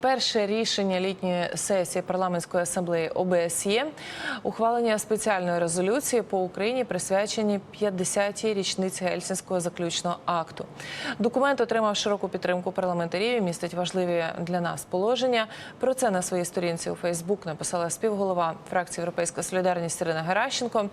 Перше рішення літньої сесії парламентської асамблеї ОБСЄ ухвалення спеціальної резолюції по Україні присвячені 50-й річниці Гельсінського заключного акту. Документ отримав широку підтримку парламентарів. і Містить важливі для нас положення. Про це на своїй сторінці у Фейсбук написала співголова фракції Європейська Солідарність Ірина Геращенко.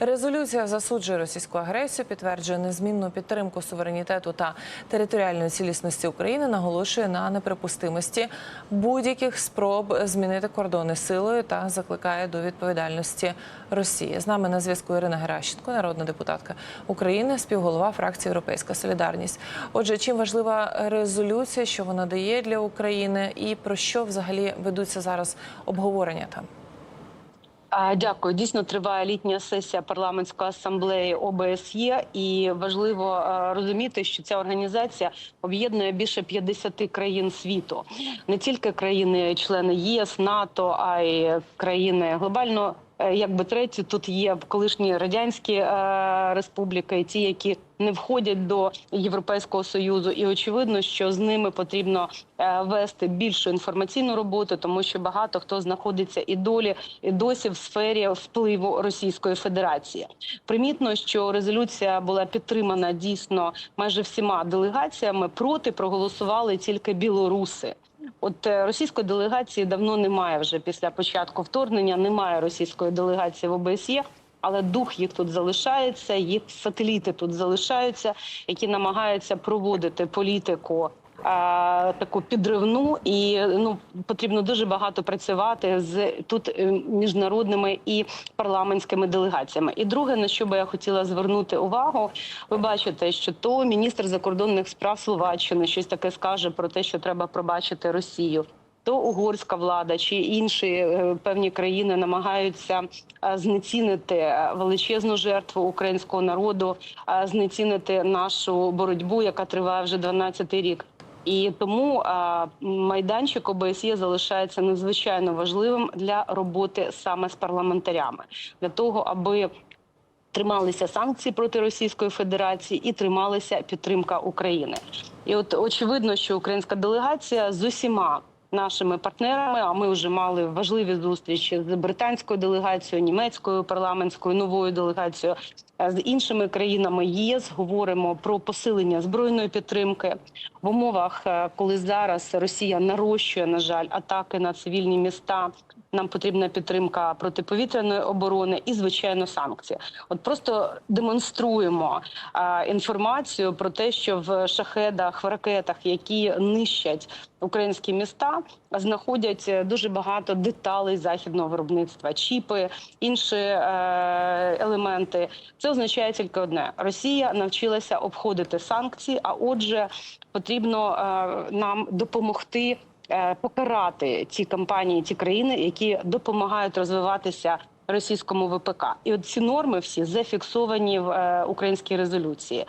Резолюція засуджує російську агресію, підтверджує незмінну підтримку суверенітету та територіальної цілісності України. Наголошує на неприпустимості будь-яких спроб змінити кордони силою та закликає до відповідальності Росії. З нами на зв'язку Ірина Геращенко, народна депутатка України, співголова фракції Європейська Солідарність. Отже, чим важлива резолюція, що вона дає для України, і про що взагалі ведуться зараз обговорення там? Дякую. Дійсно триває літня сесія парламентської асамблеї ОБСЄ, і важливо е, розуміти, що ця організація об'єднує більше 50 країн світу, не тільки країни-члени ЄС, НАТО, а й країни глобально. Е, Якби треті тут є колишні радянські е, республіки, ті, які не входять до Європейського союзу, і очевидно, що з ними потрібно е, вести більшу інформаційну роботу, тому що багато хто знаходиться і долі, і досі в сфері впливу Російської Федерації. Примітно, що резолюція була підтримана дійсно майже всіма делегаціями. Проти проголосували тільки білоруси. От е, російської делегації давно немає вже після початку вторгнення. Немає російської делегації в ОБСЄ. Але дух їх тут залишається, їх сателіти тут залишаються, які намагаються проводити політику таку підривну, і ну потрібно дуже багато працювати з тут е, міжнародними і парламентськими делегаціями. І друге, на що би я хотіла звернути увагу, ви бачите, що то міністр закордонних справ Словаччини щось таке скаже про те, що треба пробачити Росію. То угорська влада чи інші е, певні країни намагаються е, знецінити величезну жертву українського народу, знецінити нашу боротьбу, яка триває вже 12-й рік. І тому майданчик ОБСЄ залишається надзвичайно важливим для роботи саме з парламентарями, для того, аби трималися санкції проти Російської Федерації і трималася підтримка України. І от очевидно, що українська делегація з усіма нашими партнерами. А ми вже мали важливі зустрічі з британською делегацією, німецькою парламентською новою делегацією. е, З іншими країнами ЄС говоримо про посилення збройної підтримки в умовах, е, коли зараз Росія нарощує, на жаль, атаки на цивільні міста. Нам потрібна підтримка протиповітряної оборони і звичайно санкції. От просто демонструємо а, інформацію про те, що в шахедах, в ракетах, які нищать українські міста, знаходять е, дуже багато деталей західного виробництва, чіпи, інші е, елементи. Це означає тільки одне: Росія навчилася обходити санкції. А отже, потрібно е, нам допомогти е, покарати ті компанії, ті країни, які допомагають розвиватися російському ВПК. І от ці норми всі зафіксовані в е, українській резолюції.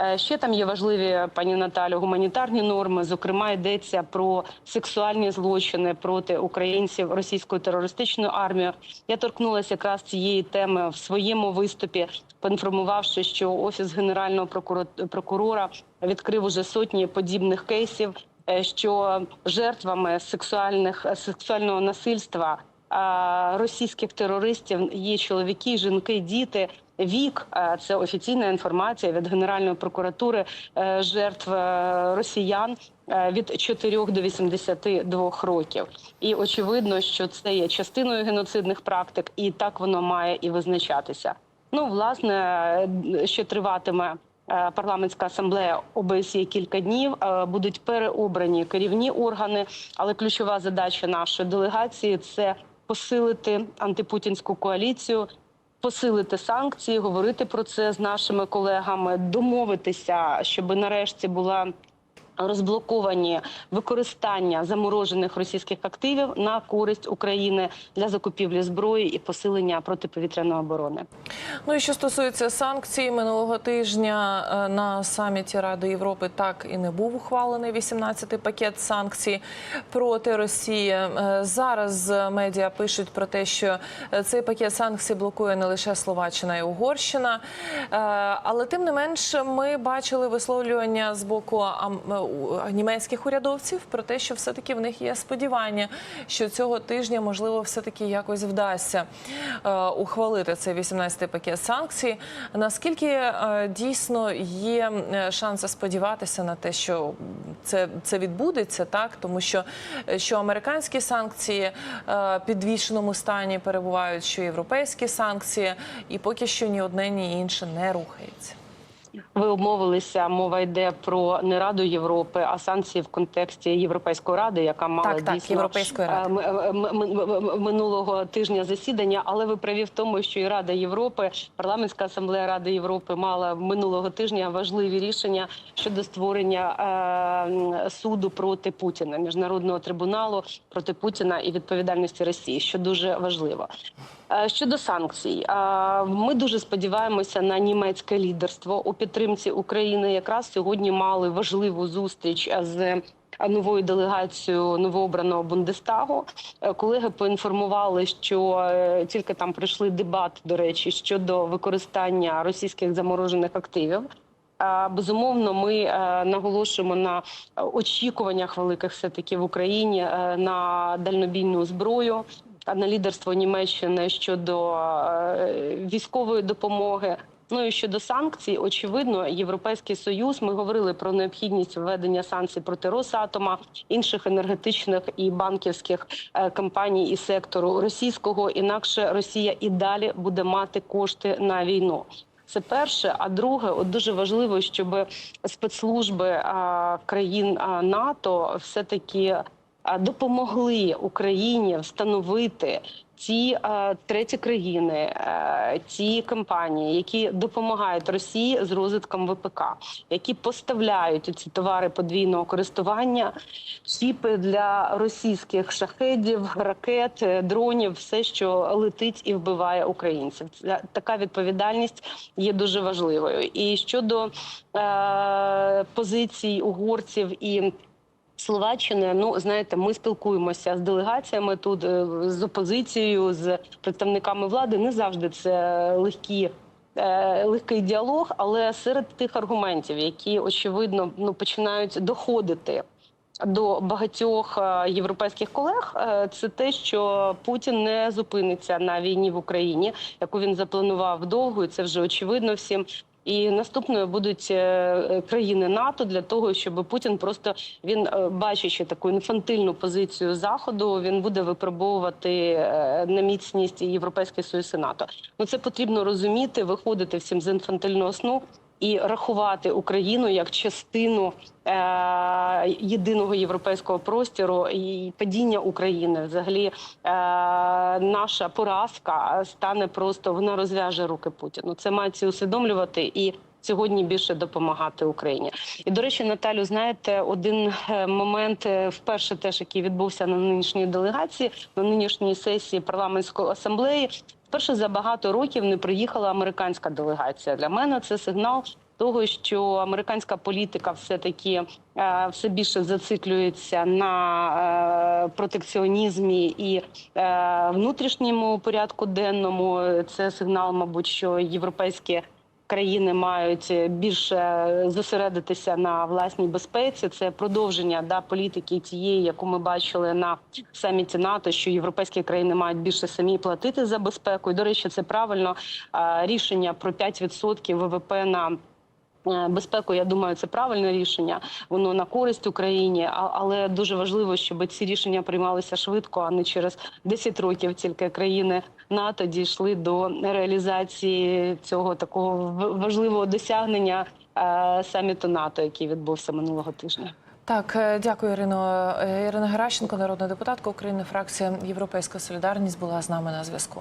Е, Ще там є важливі пані Наталю гуманітарні норми. Зокрема, йдеться про сексуальні злочини проти українців російською терористичною армією. Я торкнулася якраз цієї теми в своєму виступі, поінформувавши, що офіс генерального прокуро- прокурора відкрив уже сотні подібних кейсів. Е, Що жертвами сексуальних сексуального насильства російських терористів є чоловіки, жінки, діти. Вік це офіційна інформація від Генеральної прокуратури е, жертв е, росіян е, від 4 до 82 років. І очевидно, що це є частиною геноцидних практик, і так воно має і визначатися. Ну, власне, е, ще триватиме. Е, Парламентська асамблея ОБСЄ кілька днів е, будуть переобрані керівні органи, але ключова задача нашої делегації це посилити антипутінську коаліцію, посилити санкції, говорити про це з нашими колегами, домовитися, щоб нарешті була. Розблоковані використання заморожених російських активів на користь України для закупівлі зброї і посилення протиповітряної оборони. Ну і що стосується санкцій, минулого тижня е, на саміті Ради Європи так і не був ухвалений 18-й пакет санкцій проти Росії. Е, Зараз медіа пишуть про те, що е, цей пакет санкцій блокує не лише Словаччина і Угорщина, але тим не менш ми бачили висловлювання з боку німецьких урядовців про те, що все-таки в них є сподівання, що цього тижня можливо все-таки якось вдасться е, ухвалити цей 18-й пакет санкцій. Наскільки е, дійсно є е, шанси сподіватися на те, що це, це відбудеться, так тому що, що американські санкції підвішеному стані перебувають, що європейські санкції, і поки що ні одне, ні інше не рухається. Ви обмовилися. Мова йде про не Раду Європи, а санкції в контексті Європейської ради, яка мала Так, так, дійсно Європейської ради. е, минулого тижня засідання. Але ви праві в тому, що і Рада Європи, парламентська асамблея Ради Європи мала минулого тижня важливі рішення щодо створення е, суду проти Путіна, міжнародного трибуналу проти Путіна і відповідальності Росії, що дуже важливо. Е, Щодо санкцій, ми дуже сподіваємося на німецьке лідерство у підтримці України. Якраз сьогодні мали важливу зустріч з новою делегацією новообраного Бундестагу. Е, Колеги поінформували, що е, тільки там пройшли дебат, до речі, щодо використання російських заморожених активів. Безумовно, ми е, наголошуємо на очікуваннях великих все таки в Україні на дальнобійну зброю, на лідерство Німеччини щодо військової допомоги. Ну і щодо санкцій, очевидно, європейський союз. Ми говорили про необхідність введення санкцій проти Росатома, інших енергетичних і банківських е, компаній і сектору російського. Інакше Росія і далі буде мати кошти на війну. Це перше. А друге, от дуже важливо, щоб спецслужби країн НАТО все таки допомогли Україні встановити ті е, треті країни, е, ті компанії, які допомагають Росії з розвитком ВПК, які поставляють ці товари подвійного користування, чіпи для російських шахедів, ракет, е, дронів, все, що летить і вбиває українців. Ця- Така відповідальність є дуже важливою. І щодо е, позицій угорців і Словаччини, ну знаєте, ми спілкуємося з делегаціями тут е, з опозицією, з представниками влади. Не завжди це легкі. е, Легкий діалог, але серед тих аргументів, які очевидно ну починають доходити до багатьох е, європейських колег, це те, що Путін не зупиниться на війні в Україні, яку він запланував довго, і це вже очевидно всім. І наступною будуть е, е, країни НАТО для того, щоб Путін просто він е, бачачи таку інфантильну позицію заходу, він буде випробовувати на міцність Європейський Союз і НАТО. Ну це потрібно розуміти, виходити всім з інфантильного сну. І рахувати Україну як частину е- єдиного європейського простору і падіння України, взагалі, е- наша поразка стане просто вона розв'яже руки Путіну. Це мається усвідомлювати і сьогодні більше допомагати Україні. І до речі, Наталю, знаєте, один е, момент е, вперше теж, який відбувся на нинішній делегації, на нинішній сесії парламентської асамблеї. Вперше за багато років не приїхала американська делегація. Для мене це сигнал того, що американська політика все таки е, все більше зациклюється на е, протекціонізмі і е, внутрішньому порядку денному. Це сигнал, мабуть, що європейські. Країни мають більше зосередитися на власній безпеці. Це продовження да політики тієї, яку ми бачили на саміті НАТО, що європейські країни мають більше самі платити за безпеку. І до речі, це правильно рішення про 5% ВВП на е, безпеку. Я думаю, це правильне рішення. Воно на користь Україні, але дуже важливо, щоб ці рішення приймалися швидко, а не через 10 років. Тільки країни НАТО дійшли до реалізації цього такого важливого досягнення е, саміту НАТО, який відбувся минулого тижня. Так, е, дякую, Ірино. Е, Ірина Геращенко, народна депутатка України, фракція Європейська Солідарність була з нами на зв'язку.